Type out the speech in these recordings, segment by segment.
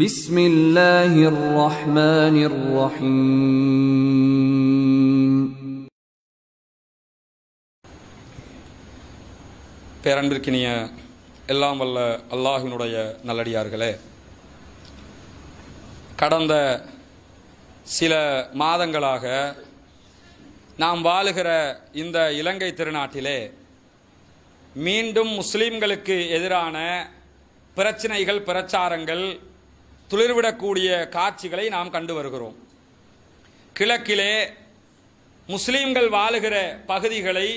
بسم الله الرحمن الرحيم பேரன்பிற்கினிய எல்லாம் வல்ல அல்லாஹினுடைய நல்லடியார்களே கடந்த சில மாதங்களாக நாம் வாழுகிற இந்த இலங்கை திருநாட்டிலே மீண்டும் முஸ்லிம்களுக்கு எதிரான பிரச்சனைகள் பிரச்சாரங்கள் துளிர்விடக்கூடிய காட்சிகளை நாம் கண்டு வருகிறோம். கிழக்கிலே முஸ்லீம்கள் வாழுகிற பகுதிகளை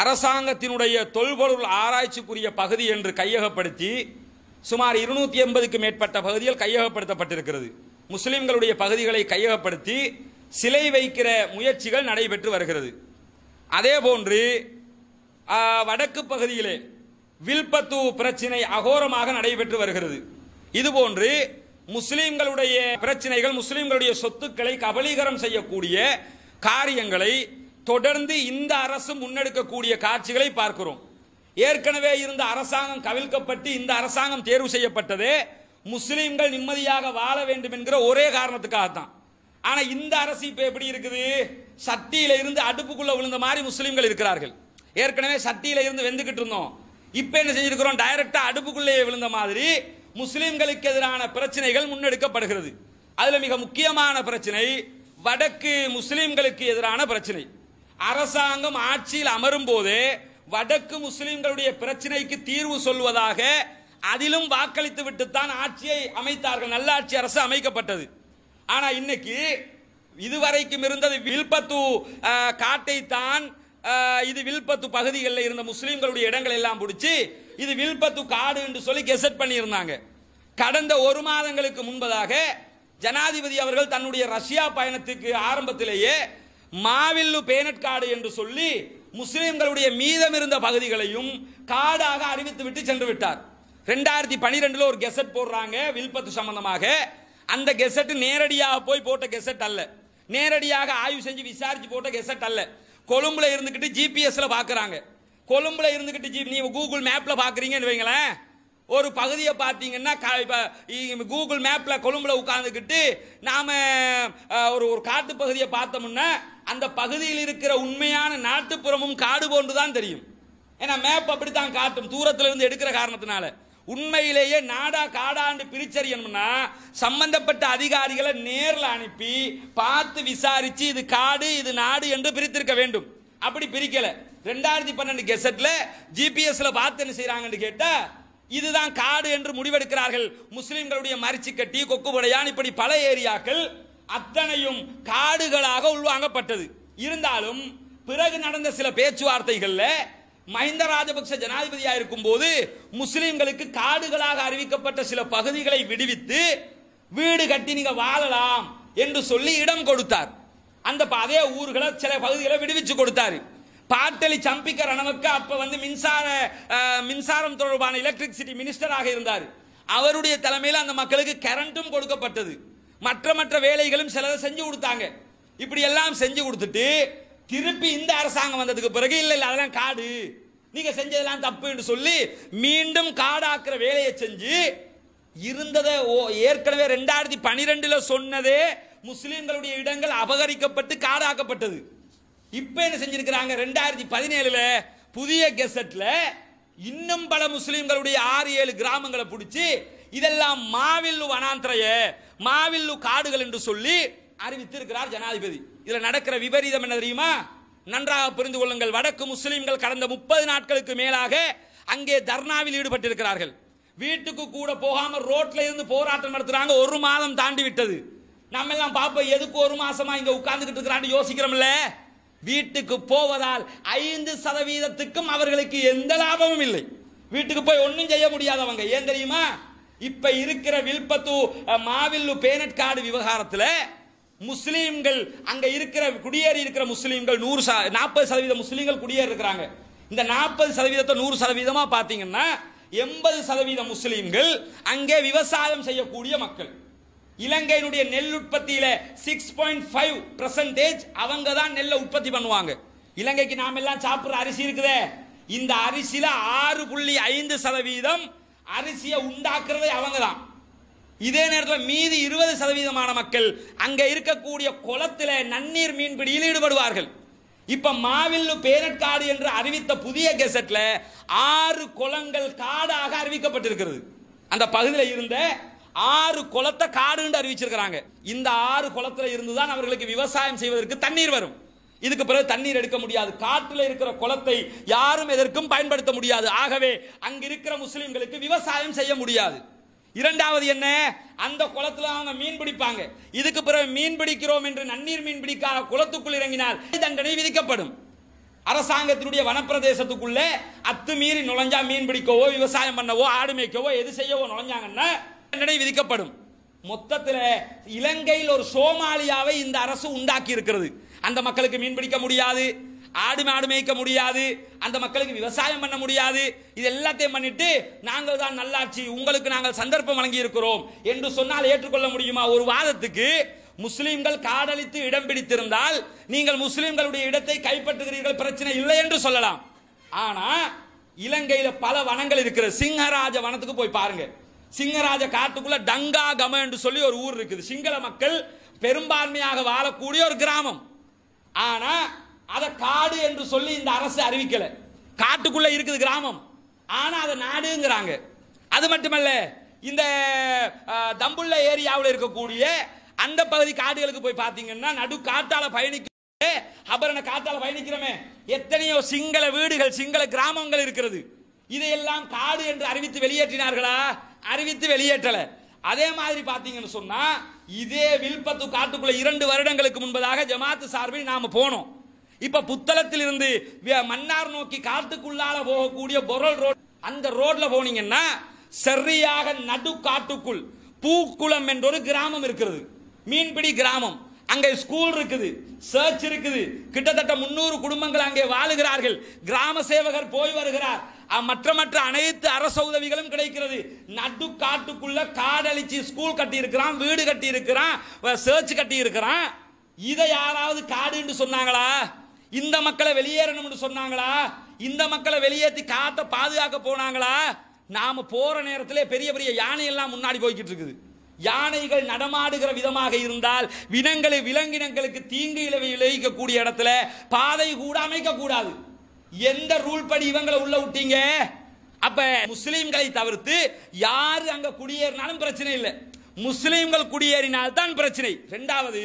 அரசாங்கத்தினுடைய தொல்பொருள் ஆராய்ச்சிக்குரிய பகுதி என்று கையகப்படுத்தி சுமார் இருநூத்தி எண்பதுக்கு மேற்பட்ட பகுதிகள் கையகப்படுத்தப்பட்டிருக்கிறது. முஸ்லிம்களுடைய பகுதிகளை கையகப்படுத்தி சிலை வைக்கிற முயற்சிகள் நடைபெற்று வருகிறது. அதே போன்று வடக்கு பகுதியிலே வில்பத்து பிரச்சினை அகோரமாக நடைபெற்று வருகிறது. இதுபோன்று முஸ்லிம்களுடைய பிரச்சனைகள் முஸ்லிம்களுடைய சொத்துக்களை கபலீகரம் செய்யக்கூடிய காரியங்களை தொடர்ந்து இந்த அரசு முன்னெடுக்கக்கூடிய காட்சிகளை பார்க்கிறோம். ஏற்கனவே இருந்த அரசாங்கம் கவிழ்க்கப்பட்டு இந்த அரசாங்கம் தேர்வு செய்யப்பட்டது. முஸ்லிம்கள் நிம்மதியாக வாழ வேண்டும் என்கிற ஒரே காரணத்துக்காகத்தான். ஆனா இந்த அரசு இப்ப எப்படி இருக்குது? சட்டியில இருந்து அடுப்புக்குள்ள விழுந்த மாதிரி முஸ்லிம்கள் இருக்கிறார்கள். ஏற்கனவே சட்டியில இருந்து வெந்துகிட்டு இருந்தோம். இப்ப என்ன செஞ்சிருக்கிறோம் டைரக்டா அடுப்புக்குள்ளேயே விழுந்த மாதிரி முஸ்லிம்களுக்கு எதிரான பிரச்சனைகள் முன்னெடுக்கப்படுகிறது. அதில் மிக முக்கியமான பிரச்சனை வடக்கு முஸ்லிம்களுக்கு எதிரான பிரச்சனை. அரசாங்கம் ஆட்சியில் அமரும் போதே வடக்கு முஸ்லிம்களுடைய பிரச்சனைக்கு தீர்வு சொல்வதாக அதிலும் வாக்களித்து விட்டுத்தான் ஆட்சியை அமைத்தார்கள். நல்லாட்சி அரசு அமைக்கப்பட்டது. ஆனா இன்னைக்கு இதுவரைக்கும் இருந்தது வில்பத்து காட்டை தான் இது வில்பத்து பகுதிகளில் இருந்த முஸ்லிம்களுடைய இடங்கள் எல்லாம் பிடிச்சி இது வில்பத்து காடு என்று சொல்லி கெசட் பண்ணியிருந்தாங்க. கடந்த ஒரு மாதங்களுக்கு முன்பதாக ஜனாதிபதி அவர்கள் தன்னுடைய ரஷ்யா பயணத்துக்கு ஆரம்பத்திலேயே மாவில்லு பேனட் காடு என்று சொல்லி முஸ்லிம்களுடைய மீதம் இருந்த பகுதிகளையும் காடாக அறிவித்து விட்டு சென்று விட்டார். ரெண்டாயிரத்தி பனிரெண்டுல ஒரு கெசட் போடுறாங்க வில்பத்து சம்பந்தமாக. அந்த கெசட் நேரடியாக போய் போட்ட கெசட் அல்ல. நேரடியாக ஆய்வு செஞ்சு விசாரிச்சு போட்ட கெசட் அல்ல. கொழும்புல இருந்துகிட்டு ஜிபிஎஸ்ல பாக்குறாங்க. கொழும்புல இருந்துகிட்டு ஜி நீங்க கூகுள் மேப்ல பாக்குறீங்கன்னு வைங்களேன். ஒரு பகுதியை பார்த்தீங்கன்னா இப்போ கூகுள் மேப்ல கொழும்புல உட்காந்துக்கிட்டு நாம ஒரு ஒரு காட்டு பகுதியை பார்த்தோம்னா அந்த பகுதியில் இருக்கிற உண்மையான நாட்டுப்புறமும் காடு போன்று தான் தெரியும். ஏன்னா மேப் அப்படித்தான் காட்டும். தூரத்துல இருந்து எடுக்கிற காரணத்தினால. உண்மையிலேயே நாடா காடாண்டு பிரிச்சறியணும்னா சம்பந்தப்பட்ட அதிகாரிகளை நேரில் அனுப்பி பார்த்து விசாரிச்சு இது காடு இது நாடு என்று பிரித்திருக்க வேண்டும். அப்படி பிரிக்கலை. ரெண்டாயிரத்தி பன்னெண்டு கெசட்ல ஜிபிஎஸ்ல பார்த்து என்ன செய்யறாங்கன்னு கேட்டா இதுதான் காடு என்று முடிவெடுக்கிறார்கள். முஸ்லிம்களுடைய மரிச்சு கட்டி கொக்குபடையான் இப்படி பல ஏரியாக்கள் அத்தனையும் காடுகளாக உள்வாங்கப்பட்டது. இருந்தாலும் பிறகு நடந்த சில பேச்சுவார்த்தைகள்ல மஹிந்த ராஜபக்ச ஜனாதிபதியாக இருக்கும் போது முஸ்லிம்களுக்கு காடுகளாக அறிவிக்கப்பட்ட சில பகுதிகளை விடுவித்து வீடு கட்டி நீங்க வாழலாம் என்று சொல்லி இடம் கொடுத்தார். அந்த அதே ஊர்களை சில பகுதிகளை விடுவிச்சு கொடுத்தாரு. பாட்டலி சம்பிக்க ரணவக்க அப்ப வந்து மின்சார மின்சாரம் தொடர்பான எலக்ட்ரிசிட்டி மினிஸ்டராக இருந்தார். அவருடைய தலைமையில் அந்த மக்களுக்கு கரண்ட்டும் கொடுக்கப்பட்டது. மற்ற மற்ற வேலைகளும் சிலதை செஞ்சு கொடுத்தாங்க. இப்படி எல்லாம் செஞ்சு கொடுத்துட்டு திருப்பி இந்த அரசாங்கம் வந்ததுக்கு பிறகு இல்லை இல்லை அதெல்லாம் காடு. நீங்க செஞ்சதெல்லாம் தப்புன்னு சொல்லி மீண்டும் காடாக்குற வேலையை செஞ்சு இருந்ததை ஓ- ஏற்கனவே ரெண்டாயிரத்தி பனிரெண்டுல சொன்னதே முஸ்லிம்களுடைய இடங்கள் அபகரிக்கப்பட்டு காடாக்கப்பட்டது. இப்போ என்ன செஞ்சிருக்கிறாங்க? ரெண்டாயிரத்தி பதினேழுல புதிய கெசட்ல இன்னும் பல முஸ்லீம்களுடைய ஆறு ஏழு கிராமங்களை பிடிச்சி இதெல்லாம் மாவில்லு வனாந்திரைய மாவில்லு காடுகள் என்று சொல்லி அறிவித்திருக்கிறார் ஜனாதிபதி. இதில் நடக்கிற விபரீதம் என்ன தெரியுமா? நன்றாக புரிந்து கொள்ளுங்கள். வடக்கு முஸ்லீம்கள் கடந்த முப்பது நாட்களுக்கு மேலாக அங்கே தர்ணாவில் ஈடுபட்டிருக்கிறார்கள். வீட்டுக்கு கூட போகாம ரோட்ல இருந்து போராட்டம் நடத்துறாங்க. ஒரு மாதம் தாண்டி விட்டது நம்ம எல்லாம் பாப்போம் எதுக்கு ஒரு மாசமா இங்க உட்கார்ந்துகிட்டு இருக்கிறான்னு யோசிக்கிறோம்ல? வீட்டுக்கு போவதால் ஐந்து சதவீதத்துக்கும் அவர்களுக்கு எந்த லாபமும் இல்லை. வீட்டுக்கு போய் ஒன்றும் செய்ய முடியாதவங்க. ஏன் தெரியுமா? இப்ப இருக்கிற வில்பத்து மாவில்லு பேனட் கார்டு விவகாரத்தில் முஸ்லீம்கள் அங்க இருக்கிற குடியேறி இருக்கிற முஸ்லீம்கள் நூறு நாற்பது சதவீத முஸ்லீம்கள் குடியேறி இருக்கிறாங்க. இந்த நாற்பது சதவீதத்தை நூறு சதவீதமா பாத்தீங்கன்னா எண்பது சதவீத முஸ்லீம்கள் அங்கே விவசாயம் செய்யக்கூடிய மக்கள். இலங்கையினுடைய நெல் உற்பத்தியில சிக்ஸ் பாயிண்ட் ஃபைவ் பர்சன்டேஜ் அவங்க தான் நெல்லை உற்பத்தி பண்ணுவாங்க. இலங்கைக்கு நாம எல்லாம் சாப்பிட்ற அரிசி இருக்குதே. இந்த அரிசியில ஆறு புள்ளி ஐந்து சதவீதம் அரிசியை உண்டாக்குறதே அவங்க தான் இதே நேரத்தில் மீதி இருபது சதவீதமான மக்கள் அங்கே இருக்கக்கூடிய குளத்தில் நன்னீர் மீன்பிடியில் ஈடுபடுவார்கள். இப்ப மாவில்லு பேரட்காடு என்று அறிவித்த புதிய கெசட்ல ஆறு குளங்கள் காடாக அறிவிக்கப்பட்டிருக்கிறது. அந்த பகுதியில் இருந்த ஆறு குளத்தை காடுன்னு அறிவிச்சிருக்கிறாங்க. இந்த ஆறு குளத்துல இருந்துதான் அவர்களுக்கு விவசாயம் செய்வதற்கு தண்ணீர் வரும். இதுக்கு பிறகு தண்ணீர் எடுக்க முடியாது. காட்டில் இருக்கிற குளத்தை யாரும் எதற்கும் பயன்படுத்த முடியாது. ஆகவே அங்க இருக்கிற முஸ்லிம்களுக்கு விவசாயம் செய்ய முடியாது. இரண்டாவது என்ன? அந்த குளத்துல அவங்க மீன் பிடிப்பாங்க. இதுக்கு பிறகு மீன் பிடிக்கிறோம் என்று நன்னீர் மீன் பிடிக்காத குளத்துக்குள் இறங்கினால் தண்டனை விதிக்கப்படும். அரசாங்கத்தினுடைய வனப்பிரதேசத்துக்குள்ளே அத்துமீறி நுழைஞ்சா மீன் பிடிக்கவோ விவசாயம் பண்ணவோ ஆடு மேய்க்கவோ எது செய்யவோ நுழைஞ்சாங்கன்னா தண்டனை விதிக்கப்படும். மொத்தத்தில் இலங்கையில் ஒரு சோமாலியாவை இந்த அரசு உண்டாக்கி இருக்கிறது அந்த மக்களுக்கு மீன் பிடிக்க முடியாது ஆடு மாடு மேய்க்க முடியாது அந்த மக்களுக்கு விவசாயம் பண்ண முடியாது. இது எல்லாத்தையும் பண்ணிட்டு நாங்கள் தான் நல்லாட்சி உங்களுக்கு நாங்கள் சந்தர்ப்பம் வழங்கி இருக்கிறோம் என்று சொன்னால் ஏற்றுக்கொள்ள முடியுமா? ஒரு வாதத்துக்கு முஸ்லிம்கள் காடழித்து இடம் பிடித்திருந்தால் நீங்கள் முஸ்லிம்களுடைய இடத்தை கைப்பற்றுகிறீர்கள் பிரச்சனை இல்லை என்று சொல்லலாம். ஆனா இலங்கையில பல வனங்கள் இருக்கிறது. சிங்கராஜ வனத்துக்கு போய் பாருங்க. சிங்கராஜ காட்டுக்குள்ள டங்கா கம என்று சொல்லி ஒரு ஊர் இருக்குது. சிங்கள மக்கள் பெரும்பான்மையாக வாழக்கூடிய ஒரு கிராமம். ஆனா அதை காடு என்று சொல்லி இந்த அரசு அறிவிக்கல. காட்டுக்குள்ள இருக்குது கிராமம். ஆனா அதை நாடுங்கிறாங்க. அது மட்டுமல்ல இந்த தம்புள்ள ஏரியாவில் இருக்கக்கூடிய அந்த பகுதி காடுகளுக்கு போய் பார்த்தீங்கன்னா நடு காட்டால பயணிக்க அபரண காட்டால பயணிக்கிறோமே. எத்தனையோ சிங்கள வீடுகள் சிங்கள கிராமங்கள் இருக்கிறது. இதையெல்லாம் காடு என்று அறிவித்து வெளியேற்றினார்களா? அறிவித்து வெளியேற்றல. அதே மாதிரி பாத்தீங்கன்னு சொன்னா இதே வில்பத்து காட்டுக்குள்ள இரண்டு வருடங்களுக்கு முன்பதாக ஜமாத்து சார்பில் நாம போனோம். இப்ப புத்தளத்தில் இருந்து மன்னார் நோக்கி காட்டுக்குள்ளால போகக்கூடிய பொருள் ரோட் அந்த ரோட்ல போனீங்கன்னா சரியாக நடு காட்டுக்குள் பூக்குளம் என்ற ஒரு கிராமம் இருக்கிறது. மீன்பிடி கிராமம். அங்கே ஸ்கூல் இருக்குது சர்ச் இருக்குது. கிட்டத்தட்ட முன்னூறு குடும்பங்கள் அங்கே வாழுகிறார்கள். கிராம சேவகர் போய் வருகிறார். மற்ற மற்ற அனைத்து அரச உதவிகளும் கிடைக்கிறது. நடு காட்டுக்குள்ள காடழிச்சு ஸ்கூல் கட்டி இருக்கிறான் வீடு கட்டி இருக்கிறான் சேர்ச் கட்டி இருக்கிறான் இதை யாராவது காடுன்னு சொன்னாங்களா? இந்த மக்களை வெளியேறணும்னு சொன்னாங்களா? இந்த மக்களை வெளியேற்றி காட்டை பாதுகாக்க போனாங்களா? நாம போற நேரத்தில் பெரிய பெரிய யானை எல்லாம் முன்னாடி போய்கிட்டு இருக்குது. யானைகள் நடமாடுகிற விதமாக இருந்தால் வினங்களை விலங்கினங்களுக்கு தீங்கு இழவி விளைவிக்கக்கூடிய இடத்துல பாதை கூட அமைக்க கூடாது. எந்த ரூல் படி இவங்களை உள்ள விட்டீங்க? அப்ப முஸ்லீம்களை தவிர்த்து யாரு அங்க குடியேறினாலும் பிரச்சனை இல்லை. முஸ்லீம்கள் குடியேறினால் தான் பிரச்சனை. ரெண்டாவது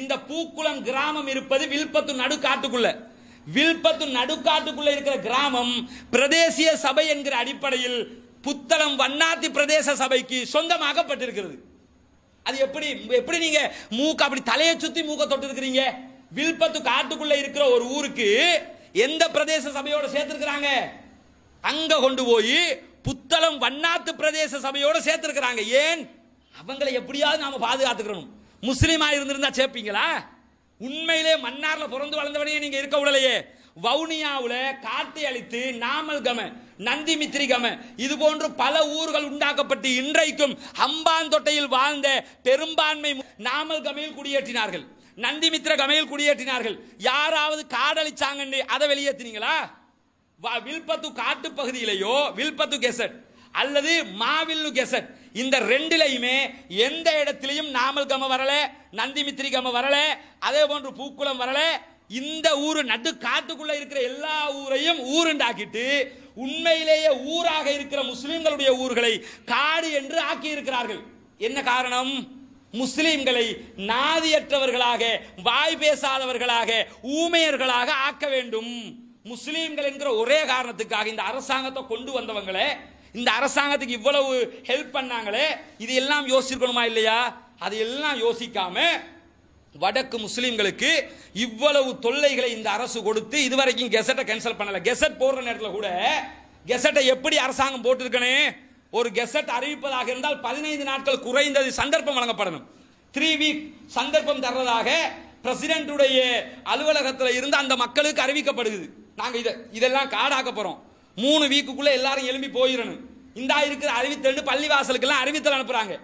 இந்த பூக்குளம் கிராமம் இருப்பது வில்பத்து நடுக்காட்டுக்குள்ள. வில்பத்து நடுக்காட்டுக்குள்ள இருக்கிற கிராமம் பிரதேசிய சபை என்கிற அடிப்படையில் புத்தளம் வண்ணாத்தி பிரதேச சபைக்கு சொந்தமாகப்பட்டிருக்கிறது அது எப்படி எப்படி நீங்க மூக்க அப்படி தலையை சுத்தி மூக்க தொட்டு இருக்கிறீங்க வில்பத்து காட்டுக்குள்ள இருக்கிற ஒரு ஊருக்கு எந்த பிரதேச சபையோட சேர்த்திருக்கிறாங்க? அங்க கொண்டு போய் புத்தளம் வண்ணாத்து பிரதேச சபையோட சேர்த்திருக்கிறாங்க. ஏன்? அவங்களை எப்படியாவது நாம பாதுகாத்துக்கணும். முஸ்லீமா இருந்திருந்தா சேர்ப்பீங்களா? உண்மையிலே மன்னார்ல பிறந்து வளர்ந்தவனையே நீங்க இருக்க விடலையே. வவுனியாவுல காட்டை அழித்து நாமல் கம நந்தி மித்திரி கம இது போன்று பல ஊர்கள் உண்டாக்கப்பட்டு இன்றைக்கும் அம்பாந்தொட்டையில் வாழ்ந்த பெரும்பான்மை நாமல் கமையில் குடியேற்றினார்கள். நந்தி மித்திர கமையில் குடியேற்றினார்கள். யாராவது காடழிச்சாங்கன்னு அதை வெளியேற்றினீங்களா? வ- வில்பத்து காட்டு பகுதியிலேயோ வில்பத்து கெசட் அல்லது மாவில்லு கெசட். இந்த ரெண்டிலையுமே எந்த இடத்திலையும் நாமல் கம வரல நந்திமித்திரி கம வரல அதே போன்று பூக்குளம் வரல. இந்த ஊர் நடு காட்டுக்குள்ள இருக்கிற எல்லா ஊரையும் ஊருண்டாக்கிட்டு உண்மையிலேயே ஊராக இருக்கிற முஸ்லிம்களுடைய ஊர்களை காடு என்று ஆக்கி இருக்கிறார்கள் என்ன காரணம்? முஸ்லிம்களை நாதியற்றவர்களாக வாய் பேசாதவர்களாக ஊமையர்களாக ஆக்க வேண்டும். முஸ்லீம்கள் என்கிற ஒரே காரணத்துக்காக இந்த அரசாங்கத்தை கொண்டு வந்தவங்களே இந்த அரசாங்கத்துக்கு இவ்வளவு ஹெல்ப் பண்ணாங்களே இது எல்லாம் யோசிச்சிருக்கணுமா இல்லையா? அது எல்லாம் யோசிக்காம வடக்கு முஸ்லீம்களுக்கு இவ்வளவு தொல்லைகளை இந்த அரசு கொடுத்து இதுவரைக்கும் கெசட்டை கேன்சல் பண்ணல. கெசட் போடுற நேரத்தில் கூட கெசட்டை எப்படி அரசாங்கம் போட்டிருக்கனே ஒரு கெசட் அறிவிப்பதாக இருந்தால் பதினைந்து நாட்கள் குறைந்தது சந்தர்ப்பம் வழங்கப்படணும். த்ரீ வீக் சந்தர்ப்பம் தர்றதாக பிரசிடென்டுடைய அலுவலகத்தில் இருந்து அந்த மக்களுக்கு அறிவிக்கப்படுது நாங்கள் இதை இதெல்லாம் காடாக்க போகிறோம் மூணு வீக்குக்குள்ளே எல்லாரும் எழும்பி போயிடணும் இந்தா இருக்கிற அறிவித்தல் பள்ளிவாசலுக்கெல்லாம் அறிவித்தல் அனுப்புகிறாங்க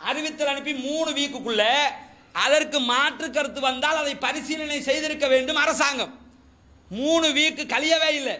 அறிவித்தல் அனுப்பி மூணு வீக்குக்குள்ள அதற்கு மாற்று கருத்து வந்தால் அதை பரிசீலனை செய்திருக்க வேண்டும் அரசாங்கம். மூணு வீக்கு கழியவே இல்லை.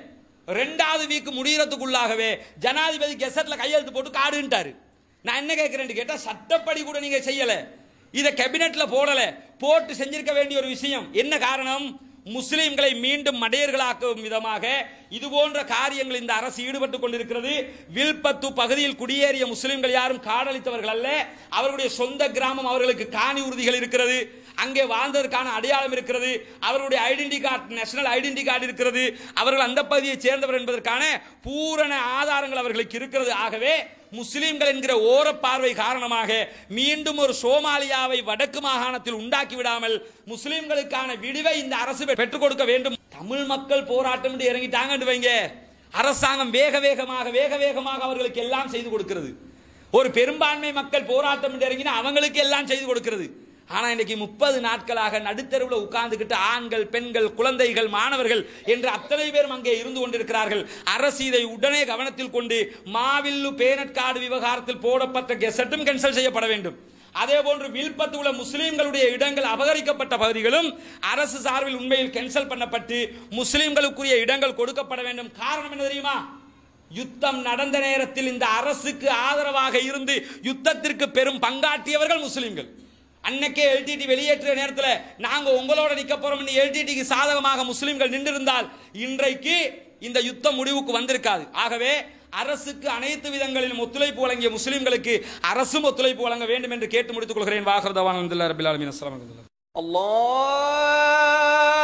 ரெண்டாவது வீக் முடிகிறதுக்குள்ளாகவே ஜனாதிபதி கெசட்டில் கையெழுத்து போட்டு காடுன்ட்டாரு. நான் என்ன கேட்குறேன்னு கேட்டால் சட்டப்படி கூட நீங்கள் செய்யலை. இதை கேபினெட்டில் போடலை. போட்டு செஞ்சிருக்க வேண்டிய ஒரு விஷயம். என்ன காரணம்? முஸ்லீம்களை மீண்டும் மடையர்களாக்கும் விதமாக இது போன்ற காரியங்கள் இந்த அரசு ஈடுபட்டு கொண்டிருக்கிறது. வில்பத்து பகுதியில் குடியேறிய முஸ்லீம்கள் யாரும் காடழித்தவர்கள் அல்ல. அவர்களுடைய சொந்த கிராமம் அவர்களுக்கு காணி உறுதிகள் இருக்கிறது. அங்கே வாழ்ந்ததற்கான அடையாளம் இருக்கிறது. அவருடைய identity card national identity card இருக்கிறது. அவர்கள் அந்த பகுதியை சேர்ந்தவர் என்பதற்கான பூரண ஆதாரங்கள் அவர்களுக்கு இருக்கிறது. ஆகவே முஸ்லிம்கள் என்கிற ஓரப்பார்வை காரணமாக மீண்டும் ஒரு சோமாலியாவை வடக்கு மாகாணத்தில் உண்டாக்கி விடாமல் முஸ்லிம்களுக்கான விடிவை இந்த அரசு பெற்றுக் கொடுக்க வேண்டும். தமிழ் மக்கள் போராட்டம் என்று இறங்கிட்டாங்கன்னு வைங்க. அரசாங்கம் வேக வேகமாக வேக வேகமாக அவர்களுக்கு எல்லாம் செய்து கொடுக்கிறது. ஒரு பெரும்பான்மை மக்கள் போராட்டம் என்று இறங்கினா அவங்களுக்கு எல்லாம் செய்து கொடுக்கிறது. ஆனால் இன்னைக்கு முப்பது நாட்களாக நடுத்தருவில் உட்கார்ந்துக்கிட்டு ஆண்கள் பெண்கள் குழந்தைகள் மாணவர்கள் என்று அத்தனை பேரும் அங்கே இருந்து கொண்டிருக்கிறார்கள். அரசு இதை உடனே கவனத்தில் கொண்டு மாவில்லு பேனட்காடு விவகாரத்தில் போடப்பட்ட கெசட்டும் கேன்சல் செய்யப்பட வேண்டும். அதே போன்று வில்பத்து உள்ள முஸ்லீம்களுடைய இடங்கள் அபகரிக்கப்பட்ட பகுதிகளும் அரசு சார்பில் உண்மையில் கேன்சல் பண்ணப்பட்டு முஸ்லீம்களுக்குரிய இடங்கள் கொடுக்கப்பட வேண்டும். காரணம் என்ன தெரியுமா? யுத்தம் நடந்த நேரத்தில் இந்த அரசுக்கு ஆதரவாக இருந்து யுத்தத்திற்கு பெரும் பங்காற்றியவர்கள் முஸ்லீம்கள். அன்னைக்கே எல்டிடி வெளியேற்ற நேரத்தில் நாங்கள் உங்களோட நிற்க போறோம் எல்டிடிக்கு சாதகமாக முஸ்லிம்கள் நின்றிருந்தால் இன்றைக்கு இந்த யுத்த முடிவுக்கு வந்திருக்காது. ஆகவே அரசுக்கு அனைத்து விதங்களிலும் ஒத்துழைப்பு வழங்கிய முஸ்லீம்களுக்கு அரசும் ஒத்துழைப்பு வழங்க வேண்டும் என்று கேட்டு முடித்துக் கொள்கிறேன். வாகர்தவான் அலமதுல்லா ரபில் அலமின் அஸ்லாம் அல்லாஹ்!